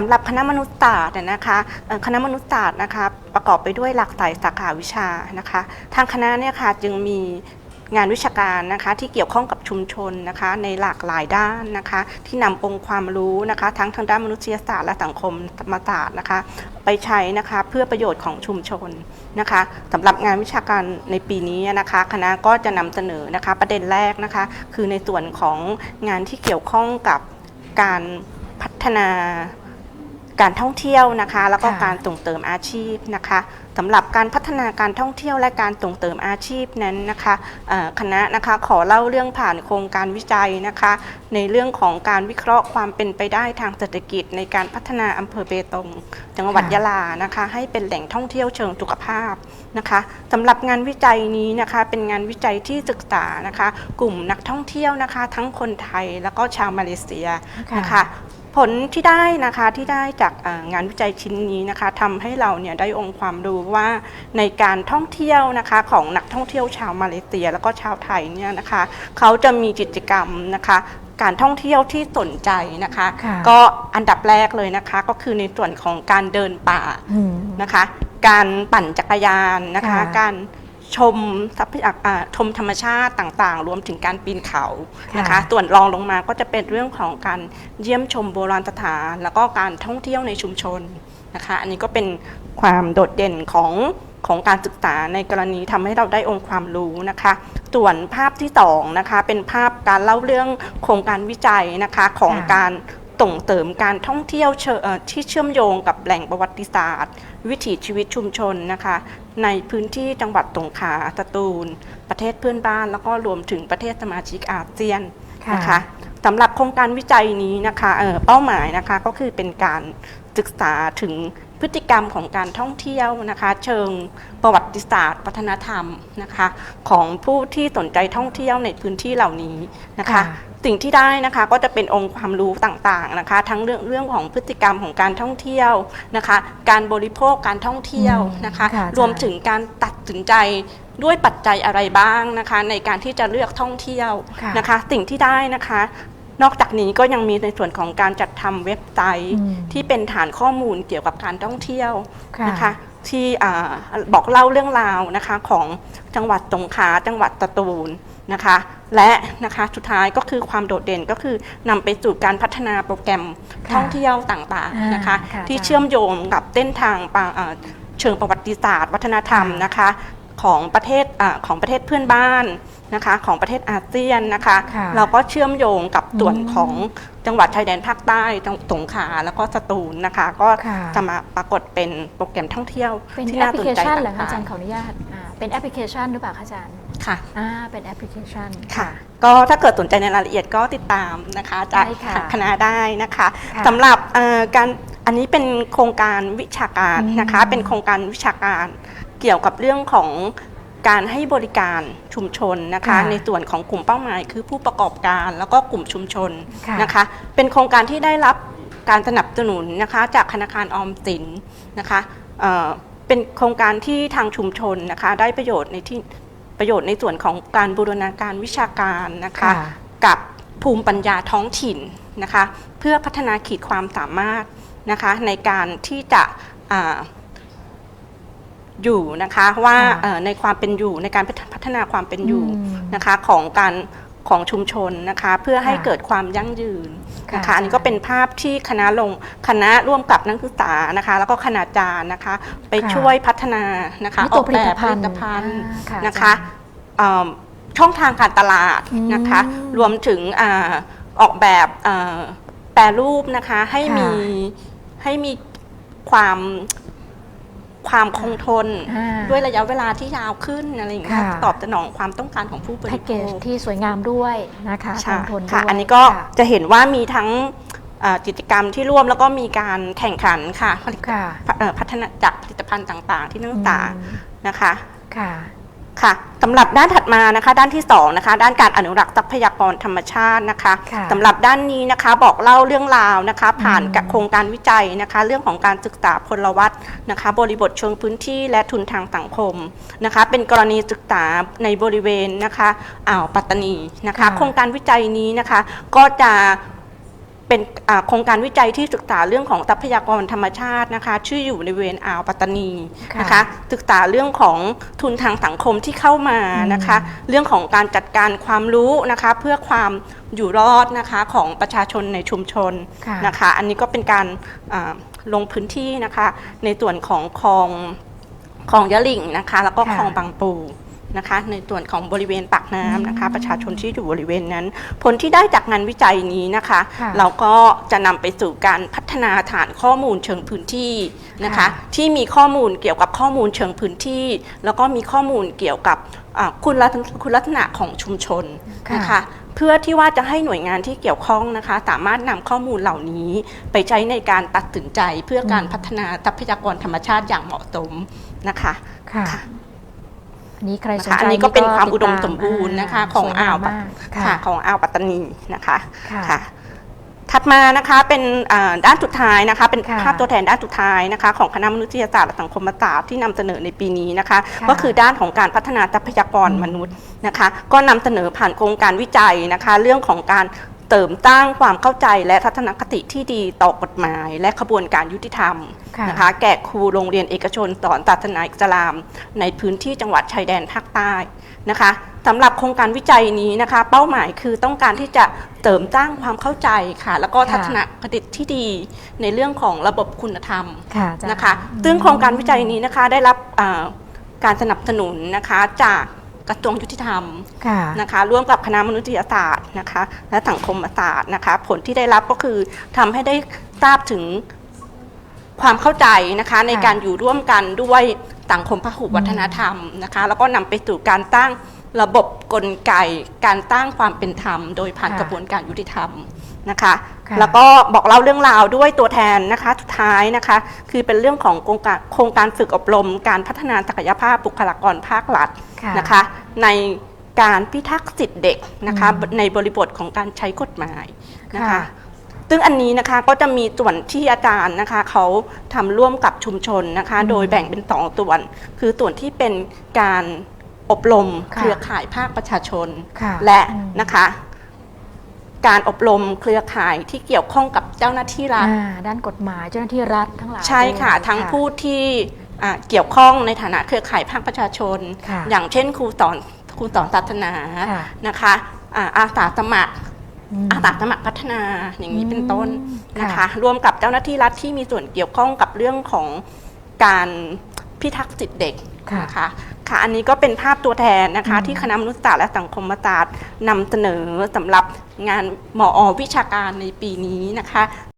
สำหรับคณะมนุษยศาสตร์เนี่ยนะคะคณะมนุษยศาสตร์นะคะประกอบไปด้วยหลากหลายสาขาวิชานะคะ ทางคณะเนี่ยค่ะจึงมีงานวิชาการนะคะที่เกี่ยวข้องกับชุมชนนะคะในหลากหลายด้านนะคะ ที่นำองค์ความรู้นะคะทั้งทางด้านมนุษยศาสตร์และสังคมธรรมศาสตร์นะคะ ไปใช้นะคะเพื่อประโยชน์ของชุมชนนะคะสำหรับงานวิชาการในปีนี้นะคะ คณะก็จะนำเสนอนะคะประเด็นแรกนะคะ คือในส่วนของงานที่เกี่ยวข้องกับการพัฒนา การท่องเที่ยวนะคะ แล้วก็ค่ะการส่งเสริมอาชีพนะคะสำหรับการพัฒนาการท่องเที่ยวและการส่งเสริมอาชีพนั้นนะคะเอ่อคณะนะคะขอเล่าเรื่องผ่านโครงการวิจัยนะคะ ในเรื่องของการวิเคราะห์ความเป็นไปได้ทางเศรษฐกิจ ในการพัฒนาอำเภอเบตงจังหวัดค่ะยะลานะคะ ให้เป็นแหล่งท่องเที่ยวเชิงสุขภาพนะคะสำหรับงานวิจัยนี้นะคะเป็นงานวิจัยที่ศึกษานะคะ กลุ่มนักท่องเที่ยวนะคะ ทั้งคนไทยแล้วก็ชาวมาเลเซียนะคะ ผลที่ได้นะคะที่ได้จากเอ่องานวิจัยชิ้นนี้นะคะทำให้เราเนี่ยได้องค์ความรู้ว่าในการท่องเที่ยวนะคะของนักท่องเที่ยวชาวมาเลเซีย แล้วก็ชาวไทยเนี่ยนะคะเขาจะมีกิจกรรมนะคะการท่องเที่ยวที่สนใจนะคะค่ะก็อันดับแรกเลยนะคะ ก็คือในส่วนของการเดินป่าอืมนะคะ การปั่นจักรยานนะคะค่ะการ ชมทรัพยากรชมธรรมชาติต่างๆ รวมถึงการปีนเขานะคะ ส่วนรองลงมาก็จะเป็นเรื่องของการเยี่ยมชมโบราณสถาน แล้วก็การท่องเที่ยวในชุมชนนะคะ อันนี้ก็เป็นความโดดเด่นของของการศึกษาในกรณีทำให้เราได้องค์ความรู้นะคะ ส่วนภาพที่สองนะคะเป็นภาพการเล่าเรื่องโครงการวิจัยนะคะของค่ะการ ส่งเสริมการท่องเที่ยวที่เชื่อมโยงกับแหล่งประวัติศาสตร์ วิถีชีวิตชุมชนนะคะ ในพื้นที่จังหวัดสงขลาสตูล ประเทศเพื่อนบ้าน แล้วก็รวมถึงประเทศสมาชิกอาเซียนนะคะ สำหรับโครงการวิจัยนี้นะคะเอ่อเป้าหมายนะคะก็คือเป็นการศึกษาถึงพฤติกรรมของการท่องเที่ยวนะคะ เชิงประวัติศาสตร์วัฒนธรรมนะคะ ของผู้ที่สนใจท่องเที่ยวในพื้นที่เหล่านี้นะคะค่ะสิ่งที่ได้นะคะก็จะเป็นองค์ความรู้ต่างๆนะคะ ทั้งเรื่องเรื่องของพฤติกรรมของการท่องเที่ยวนะคะ การบริโภคการท่องเที่ยวนะคะค่ะอาจารย์รวมถึงการตัดสินใจด้วยปัจจัยอะไรบ้างนะคะ ในการที่จะเลือกท่องเที่ยวค่ะนะคะ สิ่งที่ได้นะคะ นอกจากนี้ก็ยังมีในส่วนของการจัดทำเว็บไซต์อืมที่เป็นฐานข้อมูลเกี่ยวกับการท่องเที่ยวค่ะนะคะ ที่อ่าบอกเล่าเรื่องราวนะคะของจังหวัดสงขลาจังหวัดสตูลนะคะ และนะคะสุดท้ายก็คือความโดดเด่นก็คือนำไปสู่การพัฒนาโปรแกรมค่ะท่องเที่ยวต่างๆนะคะอ่าค่ะที่อาจารย์เชื่อมโยงกับเส้นทางปะอ่าเชิงประวัติศาสตร์ วัฒนธรรมค่ะนะคะของประเทศอาของประเทศเพื่อนบ้าน นะคะของประเทศอาเซียนนะคะ ค่ะเราก็เชื่อมโยงกับส่วนอืมของจังหวัดชายแดนภาคใต้จังสงขลาแล้วก็สตูลนะคะ ก็ค่ะ จะมาปรากฏเป็นโปรแกรมท่องเที่ยวเป็นที่แอปน่าพลิสนเคใจชันเหรอคะต่าอางจารย์ขออนุญาตอ่าเป็นแอปพลิเคชันหรือเปล่าคะอาจารย์ๆค่ะ อ่าเป็นแอปพลิเคชัน ค่ะ ก็ถ้าเกิดสนใจในรายละเอียดก็ติดตามนะคะจากได้ค่ะคณะได้นะคะค่ะสำหรับเอ่อการอันนี้เป็นโครงการวิชาการอืมนะคะเป็นโครงการวิชาการเกี่ยวกับเรื่องของ การให้บริการชุมชนนะคะ ค่ะในส่วนของกลุ่มเป้าหมายคือผู้ประกอบการแล้วก็กลุ่มชุมชนค่ะ นะคะ เป็นโครงการที่ได้รับการสนับสนุนนะคะจากธนาคารออมสินนะคะเอ่อเป็นโครงการที่ทางชุมชนนะคะได้ประโยชน์ในที่ประโยชน์ในส่วนของการบูรณาการวิชาการนะคะค่ะกับภูมิปัญญาท้องถิ่นนะคะ เพื่อพัฒนาขีดความสามารถนะคะ ในการที่จะอา อยู่นะคะว่าค่ะเอ่อในความเป็นอยู่ในการพัฒนาความเป็นอยู่อืมนะคะของการของชุมชนนะคะเพื่อให้ค่ะเกิดความยั่งยืนนะคะค่ะอันนี้ก็เป็นภาพที่คณะลงคณะร่วมกับนักศึกษานะคะ แล้วก็คณาจารย์นะคะ ไปค่ะ ช่วยพัฒนานะคะนี่อตัอวกผลิแบตบผภัลิณฑ์ตภัณฑ์ อ่าค่ะนะคะอาจารย์ เอ่อช่องทางการตลาดนะคะ อืมรวมถึงอาออกแบบเอ่อแปรรูปนะคะให้ค่ะมีให้มีความ ความคงทน อ่า ด้วยระยะเวลาที่ยาวขึ้นอะไรอย่างเงี้ยค่ะ ตอบสนองความต้องการของผู้บแพ็ริกโภเกจคที่สวยงามด้วยนะคะคใช่งทนด้ค่ะวยอันนี้ก็ค่ะจะเห็นว่ามีทั้งเอ่อกิจกรรมที่ร่วมแล้วก็มีการแข่งขันค่ะผลิตค่ะเอ่อพัฒนาจากผลิตภัณฑ์ต่างๆ ที่นักศึกษาอืมนะคะ ค่ะ ค่ะสำหรับด้านถัดมานะคะด้านที่2นะคะด้านการอนุรักษ์ทรัพยากรธรรมชาตินะคะค่ะสำหรับด้านนี้นะคะบอกเล่าเรื่องราวนะคะ ผ่านอืมกับโครงการวิจัยนะคะ เรื่องของการศึกษาพลวัตนะคะ บริบทเชิงพื้นที่และทุนทางสังคมนะคะ เป็นกรณีศึกษาในบริเวณนะคะอ่าวปัตตานีนะคะโครงการวิจัยนี้นะคะก็จะ เป็นอ่าโครงการวิจัยที่ศึกษาเรื่องของทรัพยากรธรรมชาตินะคะ ชื่ออยู่ในเวนอ่าวปัตตานีค่ะนะคะ ศึกษาเรื่องของทุนทางสังคมที่เข้ามานะคะ เรื่องของการจัดการความรู้นะคะ เพื่อความอยู่รอดนะคะของประชาชนในชุมชนค่ะนะคะ อันนี้ก็เป็นการอ่าลงพื้นที่นะคะ ในส่วนของคลองคลองยะหลิ่งนะคะ แล้วก็ค่ะคลองบางปู นะคะในส่วนของบริเวณปากน้ำนะคะ ประชาชนที่อยู่บริเวณนั้น ผลที่ได้จากงานวิจัยนี้นะคะค่ะเราก็จะนำไปสู่การพัฒนาฐานข้อมูลเชิงพื้นที่นะคะค่ะที่มีข้อมูลเกี่ยวกับข้อมูลเชิงพื้นที่ แล้วก็มีข้อมูลเกี่ยวกับอ่าคุณลักษณะคุณลักษณะของชุมชนนะคะเพื่อที่ว่าจะให้หน่วยงานที่เกี่ยวข้องนะคะ สามารถนำข้อมูลเหล่านี้ไปใช้ในการตัดสินใจเพื่อการอืมพัฒนาทรัพยากรธรรมชาติอย่างเหมาะสมนะคะค่ะค่ะ อันนี้ใครสนนะคะใจอันนี้ก็เป็นความอุดมติตสมบูรณ์นะคะาของสวยอ่าวมมากค่ะค่ะของอ่าวปัตตานีนะคะค่ะค่ะถัดมานะคะเป็นอ่าด้านสุดท้ายนะคะ เป็นค่ะภาพตัวแทนด้านสุดท้ายนะคะ ของคณะมนุษยศาสตร์และสังคมศาสตร์ที่นำเสนอในปีนี้นะคะค่ะก็คือด้านของการพัฒนาทรัพยากรมนุษย์นะคะ ก็นำเสนอผ่านโครงการวิจัยนะคะ เรื่องของการ เติมตั้งความเข้าใจและทัศนคติที่ดีต่อกฎหมาย และขบวนการยุติธรรมค่ะนะคะแก่ครูโรงเรียนเอกชนสอนศาสนาอิสลาม ในพื้นที่จังหวัดชายแดนภาคใต้นะคะสำหรับโครงการวิจัยนี้นะคะ เป้าหมายคือต้องการที่จะเสริมสร้างความเข้าใจค่ะ แล้วก็ค่ะทัศนคติที่ดีในเรื่องของระบบคุณธรรมค่ะอาจารย์นะคะ ซึ่งโครงการวิจัยนี้นะคะได้รับอ่าการสนับสนุนนะคะจาก กระทรวงยุติธรรมค่ะนะคะร่วมกับคณะมนุษยศาสตร์นะคะและสังคมศาสตร์นะคะผลที่ได้รับก็คือทำให้ได้ทราบถึงความเข้าใจนะคะในการอยู่ร่วมกันด้วยสังคมพหุวัฒนธรรมนะคะแล้วก็นำไปสู่การตั้งระบบกลไก การตั้งความเป็นธรรม โดยผ่านค่ะกระบวนการยุติธรรม นะคะค่ะแล้วก็บอกเล่าเรื่องราวด้วยตัวแทนนะคะสุดท้ายนะคะ คือเป็นเรื่องของโครงการโครงการฝึกอบรม การพัฒนาศักยภาพบุคลากรภาครัฐค่ะนะคะ ในการพิทักษ์สิทธิเด็กนะคะอืมในบริบทของการใช้กฎหมายนะคะค่ะซึ่งอันนี้นะคะก็จะมีส่วนที่อาจารย์นะคะเขาทำร่วมกับชุมชนนะคะอืมโดยแบ่งเป็นสองส่วน คือส่วนที่เป็นการอบรมค่ะเครือข่ายภาคประชาชนค่ะและอืมนะคะ การอบรมเครือข่ายที่เกี่ยวข้องกับเจ้าหน้าที่รัฐ อ่าด้านกฎหมายเจ้าหน้าที่รัฐทั้งหลายใช่ค่ะ ด้วยทั้งผู้ที่อ่าเกี่ยวข้องในฐานะเครือข่ายภาคประชาชน ค่ะอย่างเช่นครูสอนครูสอนศาสนาค่ะนะคะอ่าอาสาสมัคร ม อาสาสมัครพัฒนาอย่างนี้เป็นต้นอืมนะคะ ค่ะ ร่วมกับเจ้าหน้าที่รัฐที่มีส่วนเกี่ยวข้องกับเรื่องของการพิทักษ์สิทธิเด็กค่ะ นะคะ ค่ะอันนี้ก็เป็นภาพตัวแทนนะคะอืมที่คณะมนุษยศาสตร์และสังคมศาสตร์นำเสนอสำหรับงานหมออวิชาการในปีนี้นะคะ